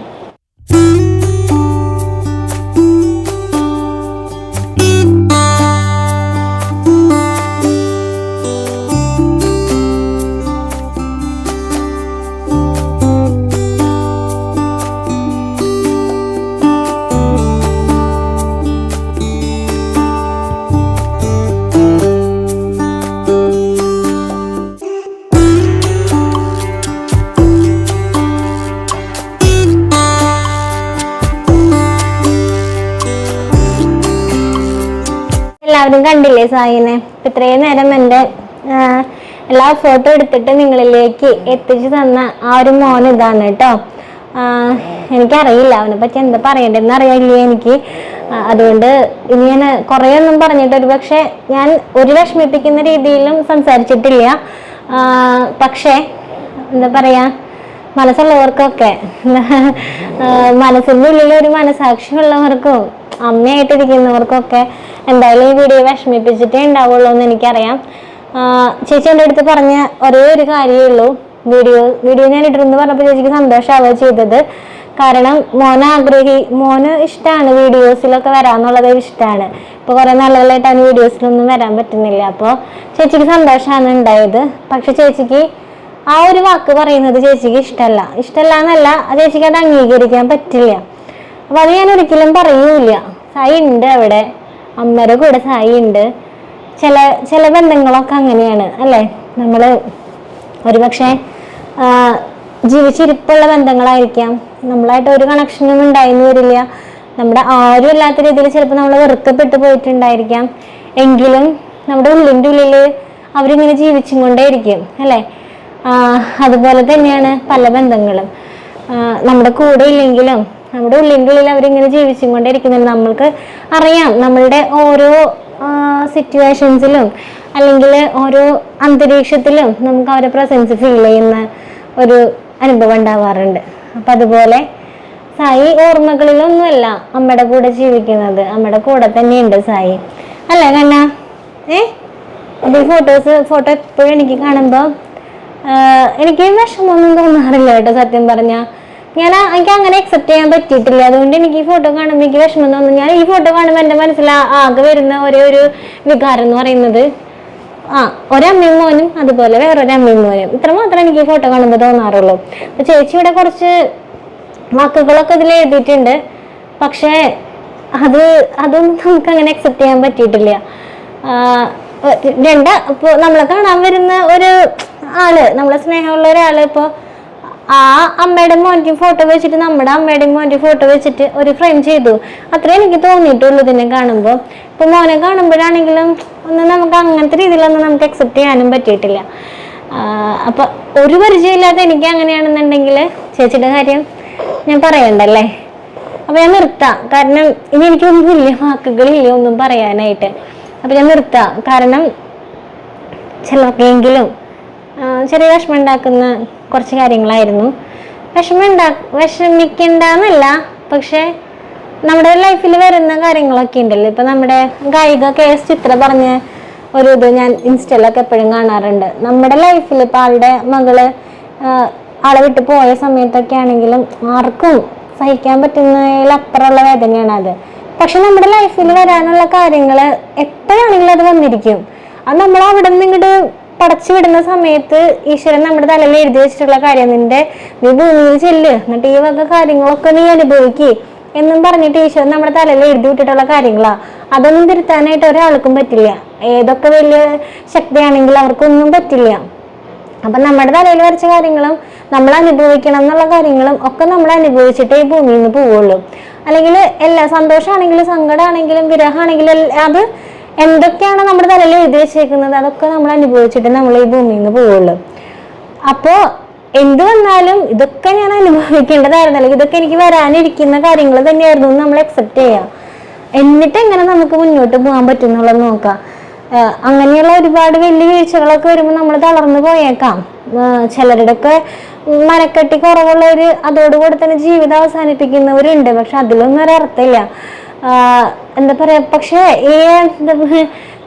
സായിനെ ഇത്രയും നേരം എന്റെ എല്ലാ ഫോട്ടോ എടുത്തിട്ട് നിങ്ങളിലേക്ക് എത്തിച്ചു തന്ന ആ ഒരു മോൻ ഇതാണ് കേട്ടോ എനിക്കറിയില്ല അവനെ പറ്റി എന്താ പറയണ്ടെന്ന് അറിയില്ല എനിക്ക്. അതുകൊണ്ട് ഇനി ഞാൻ കുറേ ഒന്നും പറഞ്ഞിട്ട് ഒരു പക്ഷെ ഞാൻ ഒരു വിഷമിപ്പിക്കുന്ന രീതിയിലും സംസാരിച്ചിട്ടില്ല. പക്ഷേ എന്താ പറയാ മനസ്സുള്ളവർക്കൊക്കെ മനസ്സിന്റെ ഉള്ളിൽ ഒരു മനസാക്ഷിയുള്ളവർക്കും അമ്മയായിട്ടിരിക്കുന്നവർക്കൊക്കെ എന്തായാലും ഈ വീഡിയോ വിഷമിപ്പിച്ചിട്ടേ ഉണ്ടാവുള്ളൂ എന്ന് എനിക്കറിയാം. ചേച്ചി എന്റെ അടുത്ത് പറഞ്ഞ ഒരേ ഒരു കാര്യമേ ഉള്ളൂ. വീഡിയോ വീഡിയോ ഞാൻ ഇട്ടിരുന്നു പറഞ്ഞപ്പോൾ ചേച്ചിക്ക് സന്തോഷമാവുക ചെയ്തത്. കാരണം മോന ആഗ്രഹി മോന് ഇഷ്ടമാണ് വീഡിയോസിലൊക്കെ വരാമെന്നുള്ളത് ഇഷ്ടമാണ് ഇപ്പോൾ കുറേ നാളുകളായിട്ട് അവന് വീഡിയോസിലൊന്നും വരാൻ പറ്റുന്നില്ല. അപ്പോൾ ചേച്ചിക്ക് സന്തോഷമാണ് ഉണ്ടായത്. പക്ഷെ ചേച്ചിക്ക് ആ ഒരു വാക്ക് പറയുന്നത് ചേച്ചിക്ക് ഇഷ്ടമല്ല ഇഷ്ടമല്ല എന്നല്ല ചേച്ചിക്ക് അത് അംഗീകരിക്കാൻ പറ്റില്ല. അപ്പോൾ അത് ഞാൻ ഒരിക്കലും പറയൂല സൈ ഉണ്ട് അവിടെ. അമ്മയുടെ കൂടെ സായി ഉണ്ട് ചില ചില ബന്ധങ്ങളൊക്കെ അങ്ങനെയാണ് അല്ലേ? നമ്മൾ ഒരുപക്ഷെ ജീവിച്ചിരിപ്പുള്ള ബന്ധങ്ങളായിരിക്കാം. നമ്മളായിട്ട് ഒരു കണക്ഷനും ഉണ്ടായിരുന്നു വരില്ല. നമ്മുടെ ആരും ഇല്ലാത്ത രീതിയിൽ ചിലപ്പോൾ നമ്മൾ വെറുക്കപ്പെട്ടു പോയിട്ടുണ്ടായിരിക്കാം. എങ്കിലും നമ്മുടെ ഉള്ളിന്റെ ഉള്ളിൽ അവരിങ്ങനെ ജീവിച്ചും കൊണ്ടേയിരിക്കും അല്ലേ? അതുപോലെ തന്നെയാണ് പല ബന്ധങ്ങളും. നമ്മുടെ കൂടെ ഇല്ലെങ്കിലും നമ്മുടെ ഉള്ളിന്റെ അവരിങ്ങനെ ജീവിച്ചും കൊണ്ടേയിരിക്കുന്നുണ്ട് നമ്മൾക്ക് അറിയാം. നമ്മളുടെ ഓരോ സിറ്റുവേഷൻസിലും അല്ലെങ്കിൽ ഓരോ അന്തരീക്ഷത്തിലും നമുക്ക് അവരെ പ്രസൻസ് ഫീൽ ചെയ്യുന്ന ഒരു അനുഭവം ഉണ്ടാവാറുണ്ട്. അപ്പം അതുപോലെ സായി ഓർമ്മകളിലൊന്നുമല്ല അമ്മയുടെ കൂടെ ജീവിക്കുന്നത്. അമ്മയുടെ കൂടെ തന്നെയുണ്ട് സായി. അല്ല കണ്ണ? ഏ? അപ്പൊ ഈ ഫോട്ടോസ് ഫോട്ടോ എപ്പോഴും എനിക്ക് കാണുമ്പോൾ എനിക്ക് വിഷമമൊന്നും തോന്നാറില്ല കേട്ടോ സത്യം പറഞ്ഞ. ഞാൻ എനിക്ക് അങ്ങനെ അക്സെപ്റ്റ് ചെയ്യാൻ പറ്റിയിട്ടില്ല. അതുകൊണ്ട് എനിക്ക് ഈ ഫോട്ടോ കാണുമ്പോൾ എനിക്ക് വിഷമം തോന്നുന്നു. ഞാൻ ഈ ഫോട്ടോ കാണുമ്പോൾ എന്റെ മനസ്സിൽ ആകെ വരുന്ന ഒരേ ഒരു വികാരം എന്ന് പറയുന്നത് ആ ഒരമ്മയും മോനും അതുപോലെ വേറൊരമ്മയും മോനും. ഇത്ര മാത്രമേ എനിക്ക് ഈ ഫോട്ടോ കാണുമ്പോൾ തോന്നാറുള്ളൂ. അപ്പൊ ചേച്ചി ഇവിടെ കുറച്ച് വാക്കുകളൊക്കെ ഇതിൽ എഴുതിയിട്ടുണ്ട്. പക്ഷേ അത് അതൊന്നും നമുക്ക് അങ്ങനെ അക്സെപ്റ്റ് ചെയ്യാൻ പറ്റിയിട്ടില്ല. രണ്ട് ഇപ്പോൾ നമ്മളെ കാണാൻ വരുന്ന ഒരു ആൾ നമ്മളെ സ്നേഹമുള്ള ഒരാൾ ഇപ്പോൾ ആ അമ്മയുടെ മോന്റെ ഫോട്ടോ വെച്ചിട്ട് നമ്മുടെ അമ്മയുടെയും മോന്റെ ഫോട്ടോ വെച്ചിട്ട് ഒരു ഫ്രെയിം ചെയ്തു. അത്രേ എനിക്ക് തോന്നിയിട്ടുള്ളൂ ഇതിനെ കാണുമ്പോൾ ഇപ്പം മോനെ കാണുമ്പോഴാണെങ്കിലും ഒന്നും നമുക്ക് അങ്ങനത്തെ രീതിയിലൊന്നും നമുക്ക് അക്സെപ്റ്റ് ചെയ്യാനും പറ്റിയിട്ടില്ല. അപ്പോൾ ഒരു പരിചയമില്ലാത്ത എനിക്ക് അങ്ങനെയാണെന്നുണ്ടെങ്കിൽ ചേച്ചിയുടെ കാര്യം ഞാൻ പറയണ്ടല്ലേ? അപ്പോൾ ഞാൻ നിർത്താം. കാരണം ഇനി എനിക്കൊന്നും വലിയ വാക്കുകളില്ല ഒന്നും പറയാനായിട്ട്. അപ്പോൾ ഞാൻ നിർത്താം. കാരണം ചിലർക്കെങ്കിലും ചെറിയ വിഷമം ഉണ്ടാക്കുന്ന കുറച്ച് കാര്യങ്ങളായിരുന്നു. വിഷമം ഉണ്ടാ വിഷമിക്കണ്ടെന്നല്ല പക്ഷെ നമ്മുടെ ലൈഫിൽ വരുന്ന കാര്യങ്ങളൊക്കെ ഉണ്ടല്ലോ. ഇപ്പം നമ്മുടെ ഗായിക കെ എസ് ചിത്ര പറഞ്ഞ ഒരു ഇത് ഞാൻ ഇൻസ്റ്റയിലൊക്കെ എപ്പോഴും കാണാറുണ്ട്. നമ്മുടെ ലൈഫിൽ ഇപ്പം ആളുടെ മകൾ ആളെ വിട്ട് പോയ സമയത്തൊക്കെ ആണെങ്കിലും ആർക്കും സഹിക്കാൻ പറ്റുന്നതിലപ്പുറമുള്ള വേദനയാണ് അത്. പക്ഷെ നമ്മുടെ ലൈഫിൽ വരാനുള്ള കാര്യങ്ങൾ എപ്പോഴാണെങ്കിലും അത് വന്നിരിക്കും. അത് നമ്മൾ അവിടെ നിന്ന് ഇങ്ങോട്ട് പടച്ചു വിടുന്ന സമയത്ത് ഈശ്വരൻ നമ്മുടെ തലയിൽ എഴുതി വെച്ചിട്ടുള്ള കാര്യം നിന്റെ നീ ഭൂമിയിൽ ചെല്ല് എന്നിട്ട് ഈ വക കാര്യങ്ങളൊക്കെ നീ അനുഭവിക്കേ എന്നും പറഞ്ഞിട്ട് ഈശ്വരൻ നമ്മുടെ തലയിൽ എഴുതി വിട്ടിട്ടുള്ള കാര്യങ്ങളാ. അതൊന്നും തിരുത്താനായിട്ട് ഒരാൾക്കും പറ്റില്ല. ഏതൊക്കെ വലിയ ശക്തിയാണെങ്കിലും അവർക്കൊന്നും പറ്റില്ല. അപ്പൊ നമ്മുടെ തലയിൽ വരച്ച കാര്യങ്ങളും നമ്മൾ അനുഭവിക്കണം എന്നുള്ള കാര്യങ്ങളും ഒക്കെ നമ്മൾ അനുഭവിച്ചിട്ടേ ഈ ഭൂമിയിൽ നിന്ന് പോവുള്ളൂ. അല്ലെങ്കിൽ എല്ലാ സന്തോഷമാണെങ്കിലും സങ്കടമാണെങ്കിലും വിരഹമാണെങ്കിലും അത് എന്തൊക്കെയാണ് നമ്മുടെ തലയിൽ എഴുതി വെച്ചേക്കുന്നത്? അതൊക്കെ നമ്മൾ അനുഭവിച്ചിട്ട് നമ്മൾ ഈ ഭൂമിയിൽ നിന്ന് പോവുള്ളൂ. അപ്പോ എന്ത് വന്നാലും ഇതൊക്കെ ഞാൻ അനുഭവിക്കേണ്ടതായിരുന്നു അല്ലെങ്കിൽ ഇതൊക്കെ എനിക്ക് വരാനിരിക്കുന്ന കാര്യങ്ങൾ തന്നെയായിരുന്നു നമ്മൾ അക്സെപ്റ്റ് ചെയ്യാം. എന്നിട്ട് എങ്ങനെ നമുക്ക് മുന്നോട്ട് പോകാൻ പറ്റും എന്നുള്ളത് നോക്കാം അങ്ങനെയുള്ള ഒരുപാട് വലിയ വീഴ്ചകളൊക്കെ വരുമ്പോൾ നമ്മൾ തളർന്നു പോയേക്കാം. ചിലരുടെ ചിലരുടെയൊക്കെ മനക്കെട്ടി കുറവുള്ളവർ അതോടുകൂടി തന്നെ ജീവിതം അവസാനിപ്പിക്കുന്നവരുണ്ട്. പക്ഷെ അതിലൊന്നും ഒരർത്ഥമില്ല എന്താ പറയാ പക്ഷേ ഈ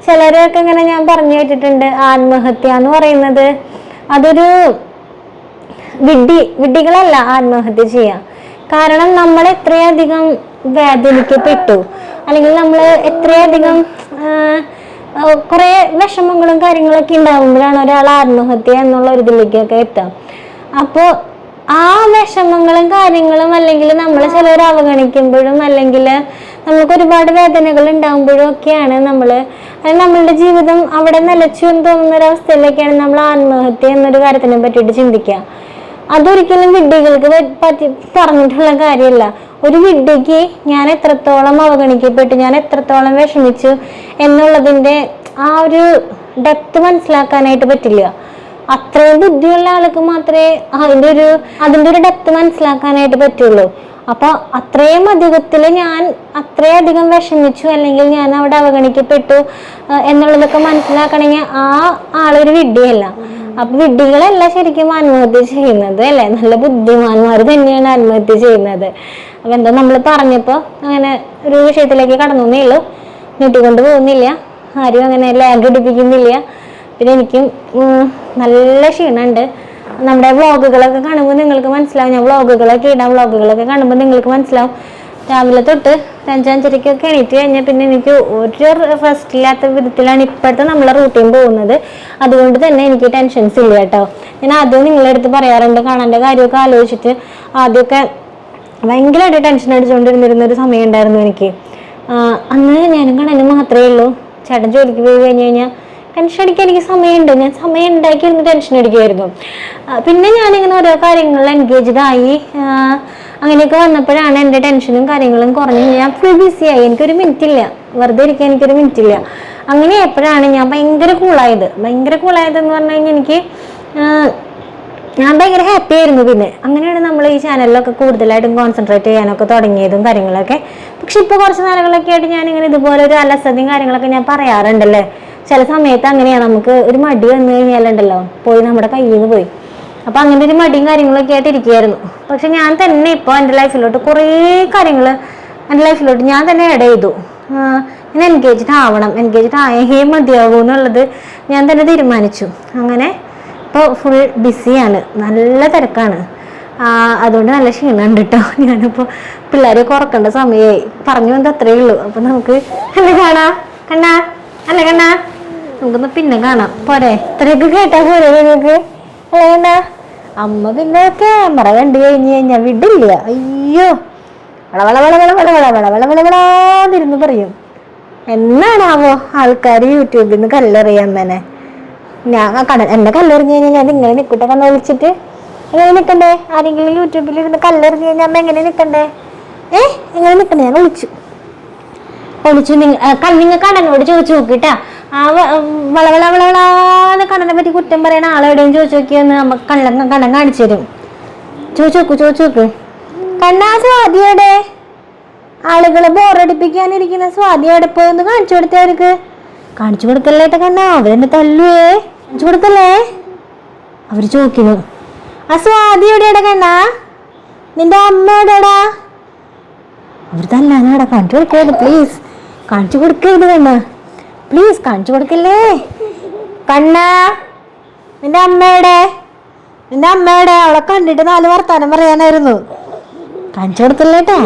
ചിലരൊക്കെ ഇങ്ങനെ ഞാൻ പറഞ്ഞു കേട്ടിട്ടുണ്ട് ആത്മഹത്യ എന്ന് പറയുന്നത്. അതൊരു വിഡ്ഢി വിഡ്ഢികളല്ല ആത്മഹത്യ ചെയ്യാം. കാരണം നമ്മൾ എത്രയധികം വേദനിക്കപ്പെട്ടു അല്ലെങ്കിൽ നമ്മൾ എത്രയധികം കുറെ വിഷമങ്ങളും കാര്യങ്ങളൊക്കെ ഉണ്ടാകുമ്പോഴാണ് ഒരാൾ ആത്മഹത്യ എന്നുള്ള ഒരു ഇതിലേക്കൊക്കെ എത്താം അപ്പോ ആ വിഷമങ്ങളും കാര്യങ്ങളും അല്ലെങ്കിൽ നമ്മൾ ചിലർ അവഗണിക്കുമ്പോഴും അല്ലെങ്കിൽ നമുക്ക് ഒരുപാട് വേദനകൾ ഉണ്ടാകുമ്പോഴൊക്കെയാണ് നമ്മൾ നമ്മളുടെ ജീവിതം അവിടെ നിലച്ചു എന്ന് തോന്നുന്ന ഒരു അവസ്ഥയിലേക്കാണ് നമ്മൾ ആത്മഹത്യ എന്നൊരു കാര്യത്തിനെ പറ്റിയിട്ട് ചിന്തിക്കുക. അതൊരിക്കലും വിഡ്ഢികൾക്ക് പറ്റി പറഞ്ഞിട്ടുള്ള കാര്യമല്ല. ഒരു വിഡ്ഢിക്ക് ഞാൻ എത്രത്തോളം അവഗണിക്കപ്പെട്ടു ഞാൻ എത്രത്തോളം വിഷമിച്ചു എന്നുള്ളതിന്റെ ആ ഒരു ഡെപ്ത് മനസ്സിലാക്കാനായിട്ട് പറ്റില്ല. അത്രയും ബുദ്ധിയുള്ള ആൾക്ക് മാത്രമേ അതിന്റെ ഒരു അതിന്റെ ഒരു ഡെപ്ത് മനസ്സിലാക്കാനായിട്ട് പറ്റുള്ളൂ. അപ്പൊ അത്രയും അധികത്തിൽ ഞാൻ അത്രയധികം വിഷമിച്ചു അല്ലെങ്കിൽ ഞാൻ അവിടെ അവഗണിക്കപ്പെട്ടു എന്നുള്ളതൊക്കെ മനസ്സിലാക്കണമെങ്കിൽ ആ ആളൊരു വിഡ്ഢിയല്ല. അപ്പൊ വിഡ്ഢികളല്ല ശരിക്കും ആത്മഹത്യ ചെയ്യുന്നത് അല്ലെ? നല്ല ബുദ്ധിമാന്മാർ തന്നെയാണ് ആത്മഹത്യ ചെയ്യുന്നത്. അപ്പൊ എന്താ നമ്മൾ പറഞ്ഞപ്പോ അങ്ങനെ ഒരു വിഷയത്തിലേക്ക് കടന്നു. ഉള്ളൂ. നീട്ടിക്കൊണ്ട് പോകുന്നില്ല. ആരും അങ്ങനെ ലാഗ് അടിപ്പിക്കുന്നില്ല പിന്നെ എനിക്കും നല്ല ക്ഷീണമുണ്ട്. നമ്മുടെ വ്ളോഗുകളൊക്കെ കാണുമ്പോൾ നിങ്ങൾക്ക് മനസ്സിലാവും. ഞാൻ വ്ളോഗുകളൊക്കെ ഇടാം. വ്ളോഗുകളൊക്കെ കാണുമ്പോൾ നിങ്ങൾക്ക് മനസ്സിലാവും. രാവിലെ തൊട്ട് അഞ്ചാഞ്ചരക്കൊക്കെ എണീറ്റ് കഴിഞ്ഞാൽ പിന്നെ എനിക്ക് ഒരു ഫസ്റ്റ് ഇല്ലാത്ത വിധത്തിലാണ് ഇപ്പോഴത്തെ നമ്മളെ റൂട്ടീൻ പോകുന്നത്. അതുകൊണ്ട് തന്നെ എനിക്ക് ടെൻഷൻസ് ഇല്ല കേട്ടോ. ഞാൻ ആദ്യം നിങ്ങളുടെ അടുത്ത് പറയാറുണ്ട് കാണാന്റെ കാര്യമൊക്കെ ആലോചിച്ചിട്ട്. ആദ്യമൊക്കെ ഭയങ്കരമായിട്ട് ടെൻഷൻ അടിച്ചുകൊണ്ടിരുന്നിരുന്ന ഒരു സമയം ഉണ്ടായിരുന്നു എനിക്ക്. അന്ന് ഞാനും കണ്ണനും മാത്രമേ ഉള്ളൂ. ചേട്ടൻ ജോലിക്ക് പോയി കഴിഞ്ഞ് കഴിഞ്ഞാൽ ടെൻഷൻ അടിക്കാൻ എനിക്ക് സമയമുണ്ട്. ഞാൻ സമയം ഉണ്ടാക്കിയിരുന്ന് ടെൻഷൻ അടിക്കുമായിരുന്നു പിന്നെ ഞാനിങ്ങനെ ഓരോ കാര്യങ്ങളിൽ എൻഗേജ്ഡ് ആയി ആ, അങ്ങനെയൊക്കെ വന്നപ്പോഴാണ് എന്റെ ടെൻഷനും കാര്യങ്ങളും കുറഞ്ഞ്. ഞാൻ ഫുൾ ബിസി ആയി. എനിക്കൊരു മിനിറ്റ് ഇല്ല. വെറുതെ ഇരിക്കാൻ എനിക്കൊരു മിനിറ്റ് ഇല്ല. അങ്ങനെ എപ്പോഴാണ് ഞാൻ ഭയങ്കര കൂളായത് ഭയങ്കര കൂളായത് എന്ന് പറഞ്ഞു കഴിഞ്ഞാൽ എനിക്ക് ഞാൻ ഭയങ്കര ഹാപ്പി ആയിരുന്നു പിന്നെ. അങ്ങനെയാണ് നമ്മൾ ഈ ചാനലിലൊക്കെ കൂടുതലായിട്ടും കോൺസെൻട്രേറ്റ് ചെയ്യാനൊക്കെ തുടങ്ങിയതും കാര്യങ്ങളൊക്കെ. പക്ഷെ ഇപ്പോൾ കുറച്ച് നാളുകളൊക്കെ ആയിട്ട് ഞാനിങ്ങനെ ഇതുപോലെ ഒരു അലസതയും കാര്യങ്ങളൊക്കെ ഞാൻ പറയാറുണ്ടല്ലേ? ചില സമയത്ത് അങ്ങനെയാ നമുക്ക് ഒരു മടി വന്നു കഴിഞ്ഞാലുണ്ടല്ലോ പോയി നമ്മുടെ കയ്യിൽ നിന്ന് പോയി. അപ്പൊ അങ്ങനെ ഒരു മടിയും കാര്യങ്ങളൊക്കെ ആയിട്ട് ഇരിക്കുകയായിരുന്നു. പക്ഷെ ഞാൻ തന്നെ ഇപ്പോൾ എന്റെ ലൈഫിലോട്ട് കുറേ കാര്യങ്ങൾ എന്റെ ലൈഫിലോട്ട് ഞാൻ തന്നെ ഇട ചെയ്തു. ഞാൻ എൻഗേജ്ഡ് ആവണം എൻഗേജ്ഡ് ആയേ മതിയാകൂ എന്നുള്ളത് ഞാൻ തന്നെ തീരുമാനിച്ചു. അങ്ങനെ ഇപ്പോൾ ഫുൾ ബിസിയാണ് നല്ല തിരക്കാണ്. അതുകൊണ്ട് നല്ല ക്ഷീണമുണ്ട് കേട്ടോ ഞാനിപ്പോൾ പിള്ളേരെ കുറക്കേണ്ട സമയമായി പറഞ്ഞു വന്നത് അത്രയേ ഉള്ളൂ. അപ്പോൾ നമുക്ക് അല്ലേ കാണാ കണ്ണാ? അല്ല കണ്ണാ? നമുക്കൊന്ന് പിന്നെ കാണാം. പോരെ. ഇത്രയൊക്കെ കേട്ടാ പോരെ നിങ്ങൾക്ക് അല്ലേ അമ്മ പിന്നെ ക്യാമറ കണ്ടു കഴിഞ്ഞു കഴിഞ്ഞാൽ വിടില്ല. അയ്യോ. വളവള വളവള വളവള വളവള വളവളാന്നിരുന്ന് പറയും എന്നാണാവോ ആൾക്കാർ യൂട്യൂബിൽ നിന്ന് കല്ലെറിയാൻ തന്നെ ഞാൻ കട എന്നെ കല്ലെറിഞ്ഞ് കഴിഞ്ഞാൽ ഞാൻ ഇങ്ങനെ നിൽക്കട്ടെ കണ്ണ വിളിച്ചിട്ട് എങ്ങനെ നിൽക്കണ്ടേ ആരെങ്കിലും യൂട്യൂബിൽ ഇരുന്ന് കല്ലെറിഞ്ഞ് കഴിഞ്ഞാൽ അമ്മ എങ്ങനെ നിൽക്കണ്ടേ ഏ എങ്ങനെ നിൽക്കണ്ടേ ഞാൻ വിളിച്ചു വിളിച്ചു നിങ്ങൾ കണ്ണനോട് ചോദിച്ചു നോക്കിട്ടാ ആ വളവള വളവളാന്ന് കണ്ണനെ പറ്റി കുറ്റം പറയണ ആളെവിടെയും ചോദിച്ചു നോക്കിയെന്ന് നമുക്ക് കണ്ണൻ കണ്ണൻ കാണിച്ചു തരും. ചോദിച്ചു നോക്കൂ ചോദിച്ചു നോക്ക് കണ്ണാ സ്വാതിയുടെ ആളുകളെ ബോറടിപ്പിക്കാനിരിക്കുന്ന സ്വാതി അടുപ്പോന്ന് കാണിച്ചു കൊടുത്തേ അവർക്ക്. കാണിച്ചു കൊടുക്കല്ലേ കണ്ണ കണ്ണാ? അവരെന്നെ തല്ലുവേ. കാണിച്ചു കൊടുക്കല്ലേ? അവർ ചോദിക്കുന്നു. ആ സ്വാതി കണ്ണാ? നിന്റെ അമ്മ അവർ തല്ലാനാടാ. കാണിച്ചു കൊടുക്കരുത് പ്ലീസ് കാണിച്ചു കൊടുക്കരുത് കണ്ണ. പ്ലീസ് കാണിച്ചു കൊടുക്കല്ലേ? കണ്ണ നിന്റെ അമ്മയുടെ നിന്റെ അമ്മയുടെ അവളെ കണ്ടിട്ട് നാല് വർത്താനം പറയാനായിരുന്നു. കാണിച്ചു കൊടുത്തില്ലേട്ടാ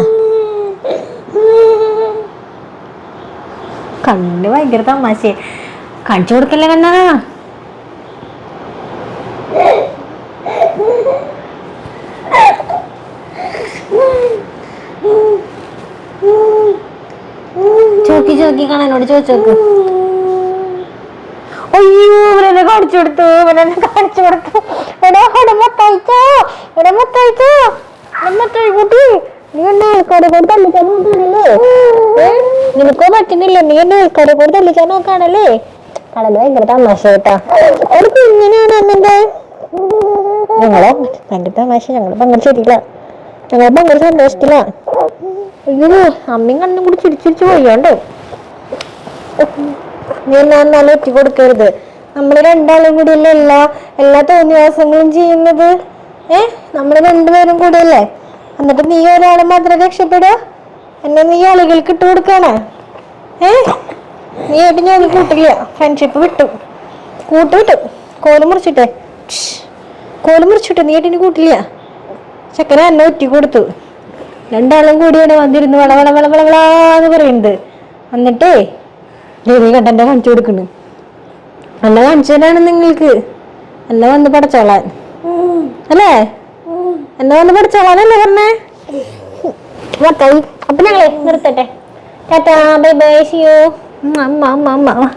കണ്ണിന് ഭയങ്കര തമാശ കാണിച്ചു കൊടുക്കല്ലേ കണ്ണ? ചോക്കി ചോക്കി കാണാനോട് ചോദിച്ചു നോക്ക് അയ്യോ ഇവനെന്നെ കാണിച്ചു കൊടുത്തു ഇവനെന്നെ കാണിച്ചു കൊടുത്തു. എടാ മൊത്തയച്ചോ നീ എന്നെ ആൾക്കാരെ തല്ലിച്ചാൻ നോക്കാണല്ലേ? നിനക്കോ പറ്റുന്നില്ല നീ എന്നെ ആൾക്കാരെ തല്ലിച്ചാൻ നോക്കാണല്ലേ? കടൽ ഭയങ്കര തമാശ കേട്ടാ. ഒരു കുഞ്ഞിനാണ് അന്നെന്റെ ഞങ്ങളോ? ഭയങ്കര തമാശ ഞങ്ങൾ ഭയങ്കര ശരിയില്ല ഞങ്ങൾ ഭയങ്കര സന്തോഷത്തില്ല അയ്യോ അമ്മയും കണ്ണും കൂടി ചിരിച്ചിരിച്ച് പോയോണ്ടോ. നീ എന്നാ നല്ല ഒറ്റ കൊടുക്കരുത്. നമ്മൾ രണ്ടാളും കൂടിയല്ലേ എല്ലാ എല്ലാ തോന്നിവാസങ്ങളും ചെയ്യുന്നത്. ഏ? നമ്മൾ രണ്ടുപേരും കൂടിയല്ലേ? എന്നിട്ട് നീ ഒരാളെ മാത്രം രക്ഷപ്പെടുക? എന്നെ നീ ആളുകൾക്ക് ഇട്ട് കൊടുക്കാണ് ഏ? നീ ആയിട്ട് ഞാൻ കൂട്ടില്ല. ഫ്രണ്ട്ഷിപ്പ് വിട്ടു. കൂട്ട് വിട്ടു. കോൽ മുറിച്ചിട്ടെ. കോൽ മുറിച്ചിട്ട് നീ ആയിട്ട് കൂട്ടില്ല. ചക്കര എന്നെ ഒറ്റ കൊടുത്തു. രണ്ടാളും കൂടിയാണ് വന്നിരുന്നു വള വള വള വള പറയുന്നത്. എന്നിട്ടേ രവി കണ്ടന്റെ കാണിച്ചു കൊടുക്കണ് നല്ല കാണിച്ചാണ് നിങ്ങൾക്ക്. എന്നെ വന്ന് പഠിച്ചോളാൻ. അല്ലേ? എന്നെ വന്ന് പഠിച്ചോളാനല്ലേ പറഞ്ഞേ? അപ്പൊ ഞങ്ങളെ നിർത്തട്ടെ. ടാറ്റാ ബൈ ബൈ സിയോ അമ്മ അമ്മ അമ്മ